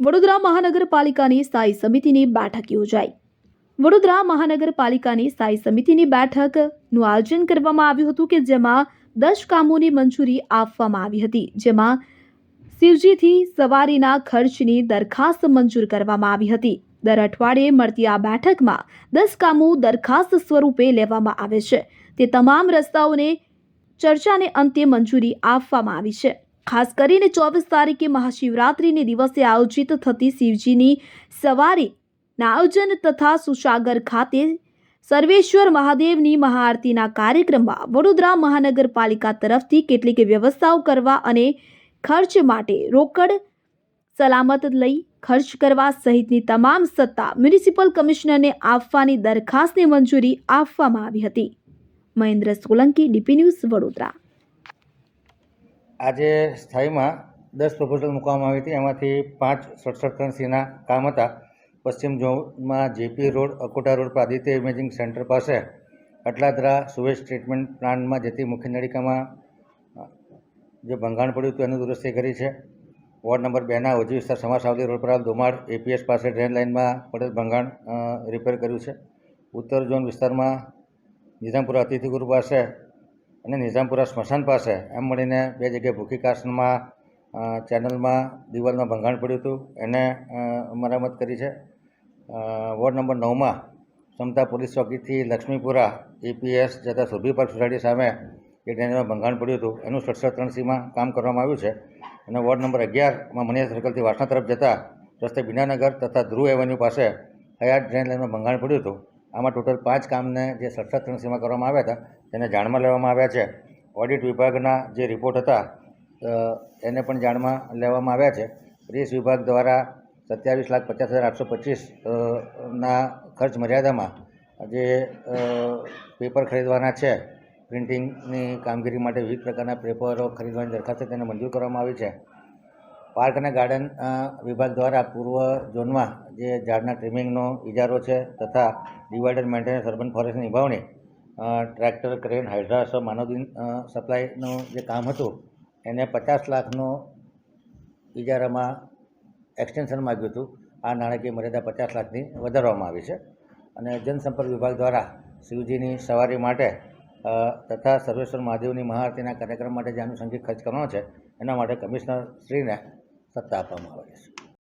વડોદરા મહાનગરપાલિકાની સ્થાયી સમિતિની બેઠક યોજાઈ. વડોદરા મહાનગરપાલિકાની સ્થાયી સમિતિની બેઠકનું આયોજન કરવામાં આવ્યું હતું કે જેમાં દસ કામોની મંજૂરી આપવામાં આવી હતી. જેમાં શિવજીથી સવારીના ખર્ચની દરખાસ્ત મંજૂર કરવામાં આવી હતી. દર અઠવાડિયે મળતી આ બેઠકમાં દસ કામો દરખાસ્ત સ્વરૂપે લેવામાં આવે છે. તે તમામ રસ્તાઓને ચર્ચાને અંતે મંજૂરી આપવામાં આવી છે. ખાસ કરીને ચોવીસ તારીખે મહાશિવરાત્રિને દિવસે આયોજિત થતી શિવજીની સવારીના આયોજન તથા સુસાગર ખાતે સર્વેશ્વર મહાદેવની મહાઆરતીના કાર્યક્રમમાં વડોદરા મહાનગરપાલિકા તરફથી કેટલીક વ્યવસ્થાઓ કરવા અને ખર્ચ માટે રોકડ સલામત લઈ ખર્ચ કરવા સહિતની તમામ સત્તા મ્યુનિસિપલ કમિશનરને આપવાની દરખાસ્તને મંજૂરી આપવામાં આવી હતી. Mahendra Solanki, DP news Vadodara. આજે સ્થાયીમાં દસ પ્રપોઝલ મૂકવામાં આવી હતી. એમાંથી પાંચ સડસઠ કામ હતા. પશ્ચિમ ઝોનમાં જેપી રોડ, અકોટા રોડ પર આદિત્ય ઇમેજિંગ સેન્ટર પાસે અટલાદરા સુવેજ ટ્રીટમેન્ટ પ્લાન્ટમાં જતી મુખ્ય નળિકામાં જે ભંગાણ પડ્યું હતું એનું દુરસ્તી કરી છે. વોર્ડ નંબર બેના ઓજી વિસ્તાર સમાસાવલી રોડ પર દોમાડ એપીએસ પાસે ડ્રેન લાઇનમાં પડેલ ભંગાણ રિપેર કર્યું છે. ઉત્તર ઝોન વિસ્તારમાં નિઝામપુરા અતિથિગૃહ પાસે અને નિઝામપુરા સ્મશાન પાસે એમ મળીને બે જગ્યાએ ભૂખી કાસ્ટમાં ચેનલમાં, દિવાલમાં ભંગાણ પડ્યું હતું. એને મરામત કરી છે. વોર્ડ નંબર નવમાં સમતા પોલીસ ચોકીથી લક્ષ્મીપુરા એપીએસ જતા સુરભી પાર્ક સોસાયટી સામે એક ડ્રેનેજમાં ભંગાણ પડ્યું હતું. એનું સડસઠ ત્રણ સીમાં કામ કરવામાં આવ્યું છે. અને વોર્ડ નંબર અગિયારમાં મણિયા સર્કલથી વાસણા તરફ જતાં રસ્તે બીનાનગર તથા ધ્રુવ એવન્યુ પાસે હયાત ડ્રેન લાઇનમાં ભંગાણ પડ્યું હતું. આમાં ટોટલ પાંચ કામને જે સડસઠ ત્રણ સીમાં કરવામાં આવ્યા હતા, તેને જાણમાં લેવામાં આવ્યા છે. ઓડિટ વિભાગના જે રિપોર્ટ હતા એને પણ જાણમાં લેવામાં આવ્યા છે. પ્રેસ વિભાગ દ્વારા સત્યાવીસ લાખ પચાસ હજાર આઠસો પચીસના ખર્ચ મર્યાદામાં જે પેપર ખરીદવાના છે પ્રિન્ટિંગની કામગીરી માટે વિવિધ પ્રકારના પેપરો ખરીદવાની દરખાસ્ત તેને મંજૂર કરવામાં આવી છે. પાર્ક અને ગાર્ડન વિભાગ દ્વારા પૂર્વ ઝોનમાં જે ઝાડના ટ્રીમિંગનો ઇજારો છે તથા ડિવાઇડર મેન્ટેનન્સ અર્બન ફોરેસ્ટની નિભાવણી ટ્રેક્ટર ક્રેન, હાઇડ્રાસ માનવદિન સપ્લાયનું જે કામ હતું, એને પચાસ લાખનો ઇજારામાં એક્સટેન્શન માગ્યું હતું. આ નાણાકીય મર્યાદા પચાસ લાખની વધારવામાં આવી છે. અને જનસંપર્ક વિભાગ દ્વારા શિવજીની સવારી માટે તથા સર્વેશ્વર મહાદેવની મહાઆરતીના કાર્યક્રમ માટે જે આનુષંગિક ખર્ચ કરવાનો છે, એના માટે કમિશનરશ્રીને સત્તા આપવામાં આવેલી છે.